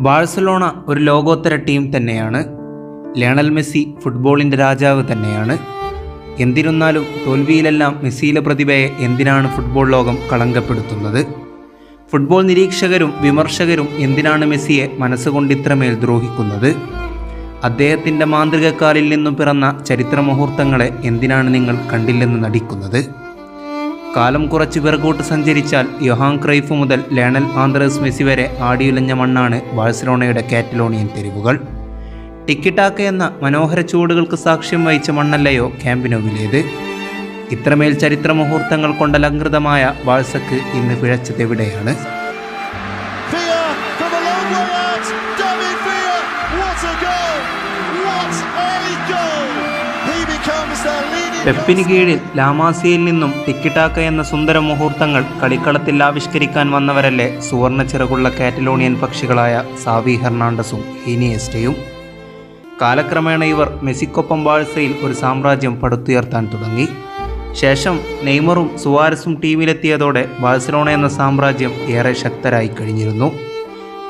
Barcelona ഒരു ലോകോത്തര team തന്നെയാണ്. ലയണൽ മെസ്സി ഫുട്ബോളിന്റെ രാജാവ് തന്നെയാണ്. എന്തിരുന്നാലും തോൽവിയിലെല്ലാം മെസ്സിയിലെ പ്രതിഭയെ എന്തിനാണ് ഫുട്ബോൾ ലോകം കളങ്കപ്പെടുത്തുന്നത്? ഫുട്ബോൾ നിരീക്ഷകരും വിമർശകരും എന്തിനാണ് മെസ്സിയെ മനസ്സുകൊണ്ട് ഇത്രമേൽ ദ്രോഹിക്കുന്നത്? അദ്ദേഹത്തിന്റെ മാന്ത്രികക്കാലിൽ നിന്നും പിറന്ന ചരിത്ര മുഹൂർത്തങ്ങളെ എന്തിനാണ് നിങ്ങൾ കണ്ടില്ലെന്ന് നടിക്കുന്നത്? കാലം കുറച്ച് പിറകോട്ട് സഞ്ചരിച്ചാൽ യൊഹാൻ ക്രൈഫ് മുതൽ ലേണൽ ആന്ത്രസ് മെസ്സി വരെ ആടിയുലഞ്ഞ മണ്ണാണ് ബാഴ്സലോണയുടെ കാറ്റലോണിയൻ തെരുവുകൾ. ടിക്കിട്ടാക്ക എന്ന മനോഹര ചൂടുകൾക്ക് സാക്ഷ്യം വഹിച്ച മണ്ണല്ലയോ ക്യാമ്പിനോവിലേത് ഇത്രമേൽ ചരിത്ര മുഹൂർത്തങ്ങൾ കൊണ്ടലങ്കൃതമായ ബാഴ്സക്ക് ഇന്ന് പിഴച്ചതെവിടെയാണ്? പെപ്പിന് കീഴിൽ ലാമാസിയിൽ നിന്നും ടിക്കിട്ടാക്ക എന്ന സുന്ദര മുഹൂർത്തങ്ങൾ കളിക്കളത്തിൽ ആവിഷ്കരിക്കാൻ വന്നവരല്ലേ സുവർണ ചിറകുള്ള കാറ്റലോണിയൻ പക്ഷികളായ സാവി ഹെർണാണ്ടസും ഹീനിയസ്റ്റയും കാലക്രമേണ ഇവർ മെസ്സിക്കൊപ്പം ബാഴ്സയിൽ ഒരു സാമ്രാജ്യം പടുത്തുയർത്താൻ തുടങ്ങി. ശേഷം നെയ്മറും സുവാരസും ടീമിലെത്തിയതോടെ ബാഴ്സലോണ എന്ന സാമ്രാജ്യം ഏറെ ശക്തരായി കഴിഞ്ഞിരുന്നു.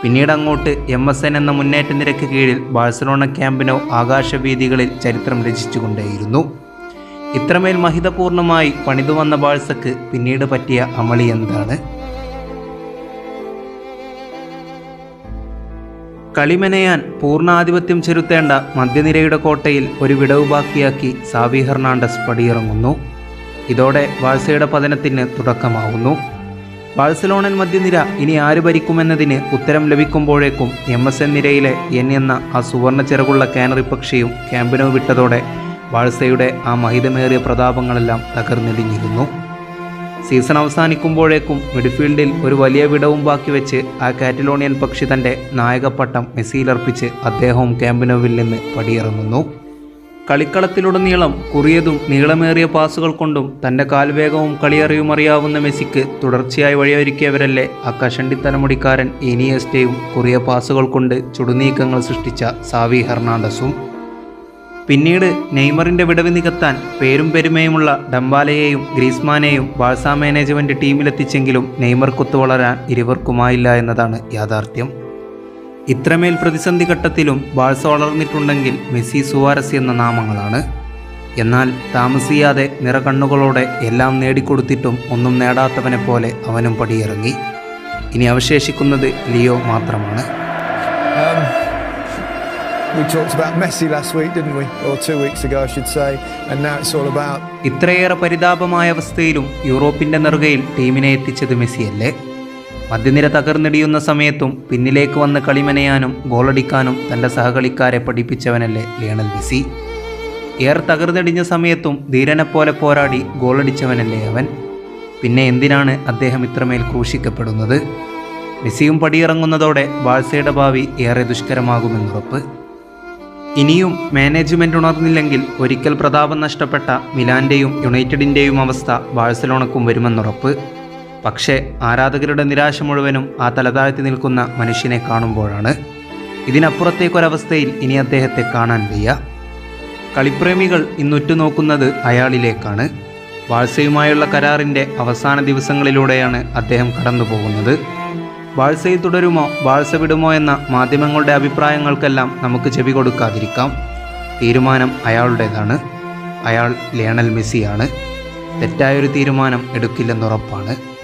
പിന്നീട് അങ്ങോട്ട് എം എസ് എൻ എന്ന മുന്നേറ്റ നിരക്ക് കീഴിൽ ബാഴ്സലോണ ക്യാമ്പിനോ ആകാശവീതികളിൽ ചരിത്രം രചിച്ചുകൊണ്ടേയിരുന്നു. ഇത്രമേൽ മഹിതപൂർണമായി പണിതു വന്ന ബാഴ്സക്ക് പിന്നീട് പറ്റിയ അമളി എന്താണ്? കളിമെനയാൻ പൂർണാധിപത്യം ചെലുത്തേണ്ട മധ്യനിരയുടെ കോട്ടയിൽ ഒരു വിടവ് ബാക്കിയാക്കി സാവി ഹെർണാണ്ടസ് പടിയിറങ്ങുന്നു. ഇതോടെ ബാഴ്സയുടെ പതനത്തിന് തുടക്കമാവുന്നു. ബാഴ്സലോണൻ മധ്യനിര ഇനി ആര് ഭരിക്കുമെന്നതിന് ഉത്തരം ലഭിക്കുമ്പോഴേക്കും എം എസ് എൻ നിരയിലെ എൻ എന്ന ആ സുവർണ ചിറകുള്ള കാനറി പക്ഷിയും ക്യാമ്പിനോ വിട്ടതോടെ ബാഴ്സയുടെ ആ മഹിതമേറിയ പ്രതാപങ്ങളെല്ലാം തകർന്നിടിഞ്ഞിരുന്നു സീസൺ അവസാനിക്കുമ്പോഴേക്കും മിഡ്ഫീൽഡിൽ ഒരു വലിയ വിടവും ബാക്കി വെച്ച് ആ കാറ്റലോണിയൻ പക്ഷി തന്റെ നായകപ്പട്ടം മെസ്സിയിലർപ്പിച്ച് അദ്ദേഹവും ക്യാമ്പിനോവിൽ നിന്ന് പടിയിറങ്ങുന്നു. കളിക്കളത്തിലുടനീളം കുറിയതും നീളമേറിയ പാസുകൾ കൊണ്ടും തന്റെ കാൽവേഗവും കളിയറിയും അറിയാവുന്ന മെസ്സിക്ക് തുടർച്ചയായി വഴിയൊരുക്കിയവരല്ലേ ആ കഷണ്ടി തലമുടിക്കാരൻ ഇനിയസ്റ്റയും കുറിയ പാസുകൾ കൊണ്ട് ചുടുനീക്കങ്ങൾ സൃഷ്ടിച്ച സാവി ഹെർണാണ്ടസും. പിന്നീട് നെയ്മറിന്റെ വിടവ് നികത്താൻ പേരും പെരുമയുമുള്ള ഡംബാലയെയും ഗ്രീസ്മാനെയും ബാഴ്സ മാനേജ്മെന്റ് ടീമിലെത്തിച്ചെങ്കിലും നെയ്മർ കുത്തുവളരാൻ ഇരുവർക്കുമായില്ല എന്നതാണ് യാഥാർത്ഥ്യം. ഇത്രമേൽ പ്രതിസന്ധി ഘട്ടത്തിലും ബാഴ്സ വളർന്നിട്ടുണ്ടെങ്കിൽ മെസ്സി സുവാരസ് എന്ന നാമങ്ങളാണ്. എന്നാൽ താമസിയാതെ നിറകണ്ണുകളോടെ എല്ലാം നേടിക്കൊടുത്തിട്ടും ഒന്നും നേടാത്തവനെ പോലെ അവനും പടിയിറങ്ങി. ഇനി അവശേഷിക്കുന്നത് ലിയോ മാത്രമാണ്. Talked about Messi last week, didn't we? Or two weeks ago, I should say. And now it's all about ഇത്രയേറെ പരിതാപമായ അവസ്ഥയിലും യൂറോപ്പിന്റെ നെറുകയിൽ ടീമിനെ എത്തിച്ചത് മെസ്സിയല്ലേ? മധ്യനിര തകർന്നിടിയുന്ന സമയത്തും പിന്നിലേക്ക് വന്ന് കളിമനയാനും ഗോളടിക്കാനും തന്റെ സഹകളിക്കാരെ പഠിപ്പിച്ചവനല്ലേ ലിയണൽ മെസ്സി? ഏറെ തകർന്നിടിഞ്ഞ സമയത്തും ധീരനെപ്പോലെ പോരാടി ഗോളടിച്ചവനല്ലേ അവൻ? പിന്നെ എന്തിനാണ് അദ്ദേഹം ഇത്രമേൽ ക്രൂശിക്കപ്പെടുന്നത്? മെസ്സിയും പടിയിറങ്ങുന്നതോടെ ബാഴ്സയുടെ ഭാവി ഏറെ ദുഷ്കരമാകുമെന്നുറപ്പ്. ഇനിയും മാനേജ്മെന്റ് ഉണർന്നില്ലെങ്കിൽ ഒരിക്കൽ പ്രതാപം നഷ്ടപ്പെട്ട മിലാന്റെയും യുണൈറ്റഡിന്റെയും അവസ്ഥ ബാഴ്സലോണക്കും വരുമെന്നുറപ്പ്. പക്ഷേ ആരാധകരുടെ നിരാശ മുഴുവനും ആ തലതാഴ്ത്തി നിൽക്കുന്ന മനുഷ്യനെ കാണുമ്പോഴാണ്. ഇതിനപ്പുറത്തേക്കൊരവസ്ഥയിൽ ഇനി അദ്ദേഹത്തെ കാണാൻ വയ്യ. കളിപ്രേമികൾ ഇന്നുറ്റുനോക്കുന്നത് അയാളിലേക്കാണ്. ബാഴ്സയുമായുള്ള കരാറിന്റെ അവസാന ദിവസങ്ങളിലൂടെയാണ് അദ്ദേഹം കടന്നു പോകുന്നത് ബാഴ്സയിൽ തുടരുമോ വാഴ്സ വിടുമോ എന്ന മാധ്യമങ്ങളുടെ അഭിപ്രായങ്ങൾക്കെല്ലാം നമുക്ക് ചെവി കൊടുക്കാതിരിക്കാം. തീരുമാനം അയാളുടേതാണ്. അയാൾ ലിയണൽ മെസ്സിയാണ്. തെറ്റായൊരു തീരുമാനം എടുക്കില്ലെന്നുറപ്പാണ്.